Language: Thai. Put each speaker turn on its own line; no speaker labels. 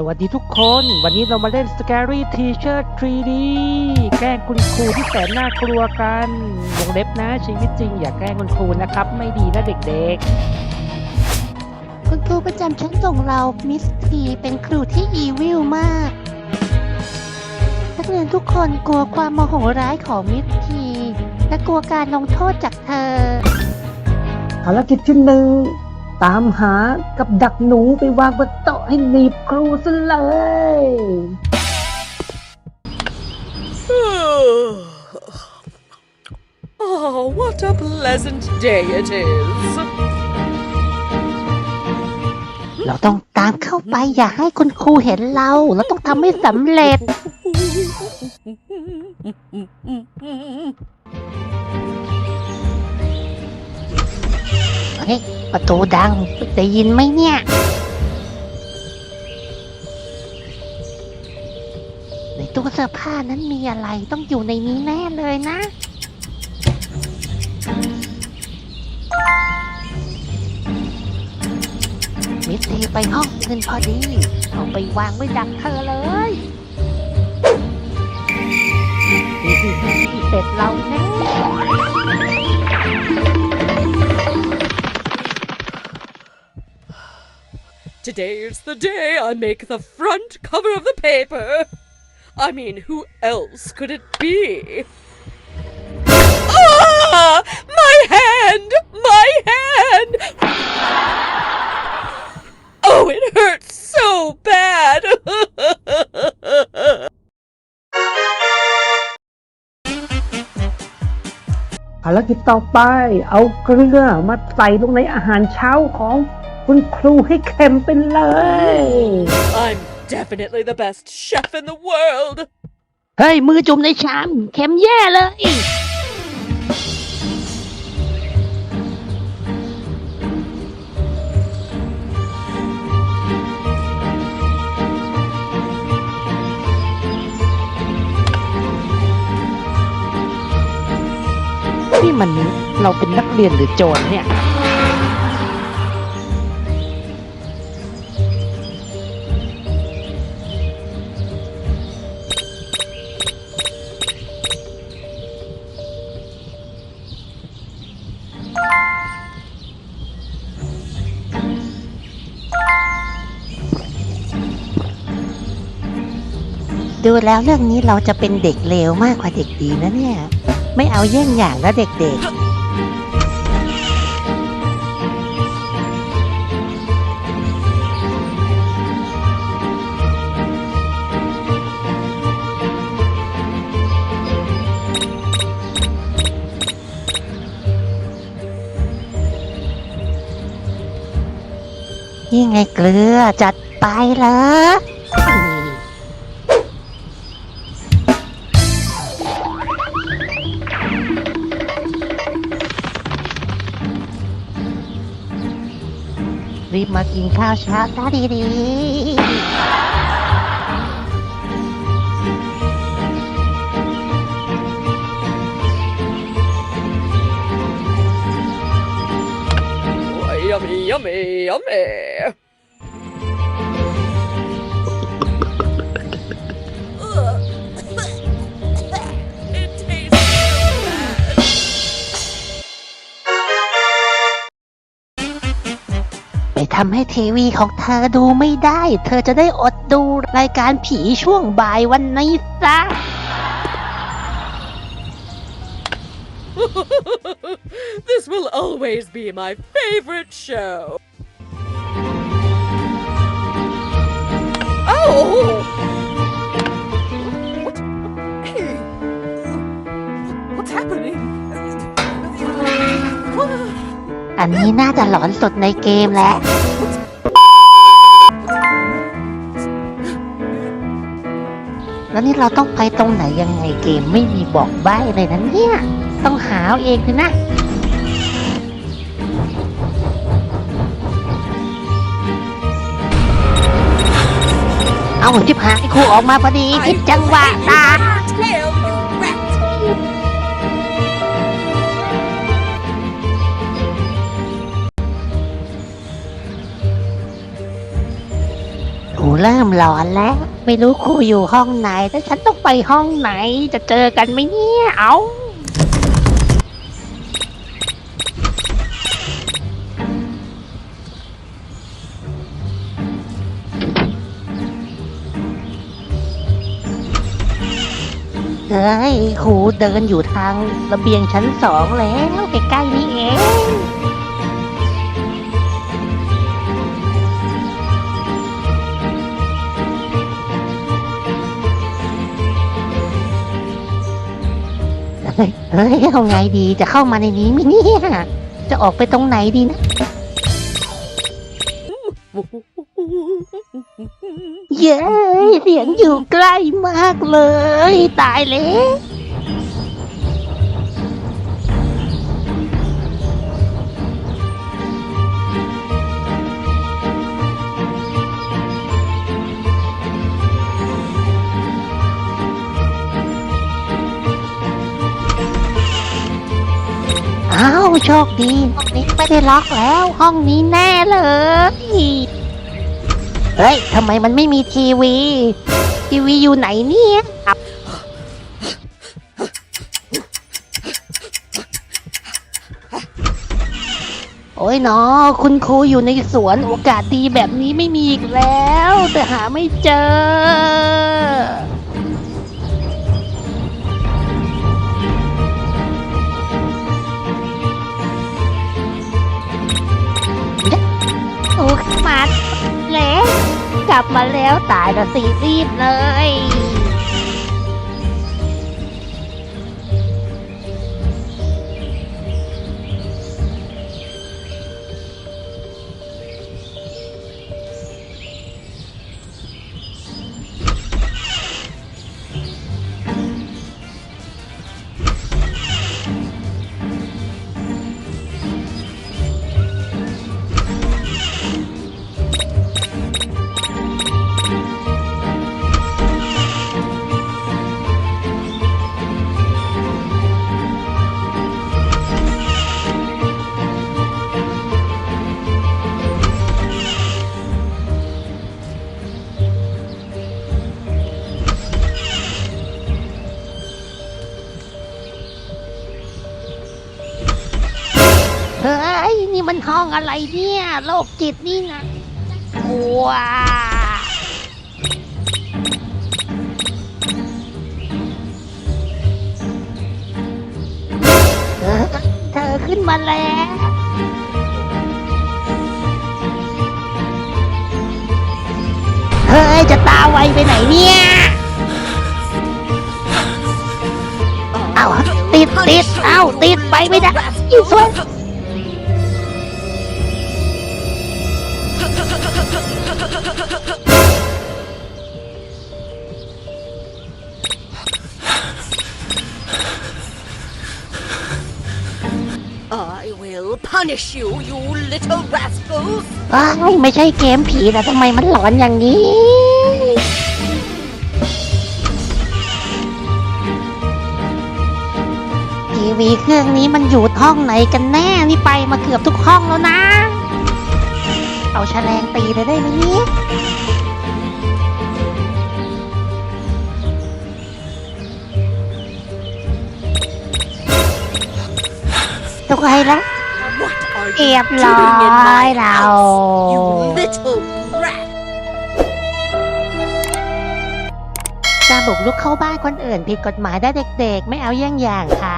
สวัสดีทุกคน วันนี้เรามาเล่น Scary Teacher 3D แกล้งคุณครูที่แสนน่ากลัวกันวงเล็บนะชีวิตจริงอย่าแกล้งคุณครูนะครับ ไม่ดีนะเด็ก
คุณครูประจำชั้นของเรามิสทีเป็นครูที่อีวิลมากนักเรียนทุกคนกลัวความโมโหร้ายของมิสทีและกลัวการลงโทษจากเธอ
ๆภารกิจที่หนึ่ง ตามหากับดักหนูไปวางบนโต๊ะให้หนีบครูซะเลย
Oh, what a pleasant day it is.
เราต้องตามเข้าไปอย่าให้คุณครูเห็นเรา เราต้องทำให้สำเร็จ เฮ้ยประตูดังได้ยินไหมเนี่ย ในตู้เสื้อผ้านั้นมีอะไรต้องอยู่ในนี้แน่เลยนะมิสซีไปห้องอื่นพอดี เอาไปวางไว้ดักเธอเลยเสร็จเราแน่
Today's the day I make the front cover of the paper. I mean, who else could it be? Ah! My hand! My hand! Oh, it hurts so bad!
ภารกิจต่อไป เอาเกลือมาใส่ลงในอาหารเช้าของ คุณครูให้เค็มไปเลย
I'm definitely the best chef in the world!
เฮ้ย มือจุ่มในชาม เค็มแย่เลย
นี่มันเราเป็นนักเรียนหรือโจรเนี่ย
ดูแล้วเรื่องนี้เราจะเป็นเด็กเลวมากกว่าเด็กดีนะเนี่ย ไม่เอาเยี่ยงอย่างแล้วเด็กๆ นี่ไงเกลือจัดไปเลย รีบมากินข้าวเช้าซะดีๆ
yummy, yummy, yummy.
ทำให้ทีวีของเธอดูไม่ได้ เธอจะได้อดดูรายการผีช่วงบ่ายวันนี้ซะ
this will always be my favorite show. Oh!
อันนี้น่าจะหลอนสุดในเกมแล้วแล้วนี่เราต้องไปตรงไหนยังไงเกมไม่มีบอกใบ้เลยนะเนี่ย ต้องหาเองเลยนะเอาจิบหายครูออกมาพอดีผิดจังหวะตา โอ้เริ่มหลอนแล้ว ไม่รู้ครูอยู่ห้องไหนแต่ฉันต้องไปห้องไหนจะเจอกันไหมเนี่ยเอาเฮ้ยครูเดินอยู่ทางระเบียงชั้นสองแล้วใกล้ๆนี้เอง ฮ้ยเฮ้ยเอาไงดีจะเข้ามาในนี้ไหมเนี่ยจะออกไปตรงไหนดีนะ เย้เสียงอยู่ใกล้มากเลย ตายแล้ว อ้าวโชคดีห้องนี้ไม่ได้ล็อกแล้ว ห้องนี้แน่เลย เฮ้ยทำไมมันไม่มีทีวี ทีวีอยู่ไหนเนี่ยอับโอ้ยเนาะคุณครูอยู่ในสวนโอกาสดีแบบนี้ไม่มีอีกแล้ว แต่หาไม่เจอ ลับมาแล้วตายละสิรีบเลย ห้องอะไรเนี่ยโรคจิตนี่นะวเออเธอขึ้นมาแล้วเฮ้ย จะตาไวไปไหนเนี่ย เอาติดติดเอาติดไปไม่ได้อีสวน
punish you, you little rascals!
อ้ายไม่ใช่เกมผีแต่ทำไมมันหลอนอย่างนี้ ทีวีเครื่องนี้มันอยู่ห้องไหนกันแน่นี่ไปมาเกือบทุกห้องแล้วนะ เอาแฉลงตีเลยได้ไหมเนี่ยทุกคนแล้ว เรี
you
ยบร้อ
doing in
ย
my
เรา
house, you little brat?
การบุกรุกเข้าบ้านคนอื่นผิดกฎหมายได้เด็กๆ ไม่เอาเยี่ยงอย่างค่ะ